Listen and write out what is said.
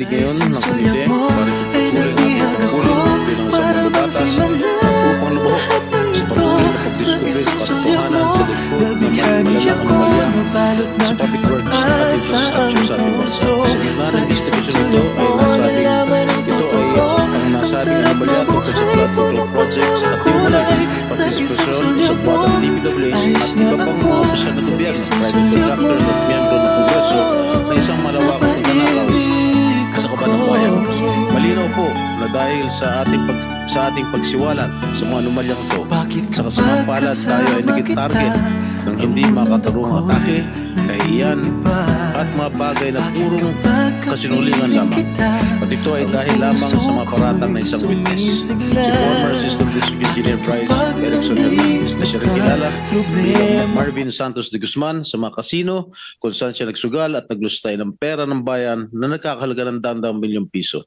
Ngayon ng komite, para itutuloy ang pagpapuli ng pagpapuli ng isang mababatas at upang lubuhok sa patuloy na pagdiskubre at katotohanan sa likod ng mga malalang anomalya sa public works at infrastructure sa ating bansa. Sa gitna ng investigation nito ay nasabing ito ay ang tungkol sa control projects at hiwalay partisipasyon sa buwan ng po na dahil sa ating pag sa ating pagsiwalat sa mga anomalyang ito, sa kasamang palad tayo ay naging target ng hindi makatarungang atake, kahiyan, at mga bagay na purong kasinulingan lamang. At ito ay dahil lamang sa mga paratang na isang witness. Si former Assistant District Engineer Bryce Erickson Hernandez na siya rin kilala bilang Marvin Santos de Guzman sa mga kasino kung saan siya nagsugal at naglustay ng pera ng bayan na nagkakahalaga ng daang-daang milyong piso.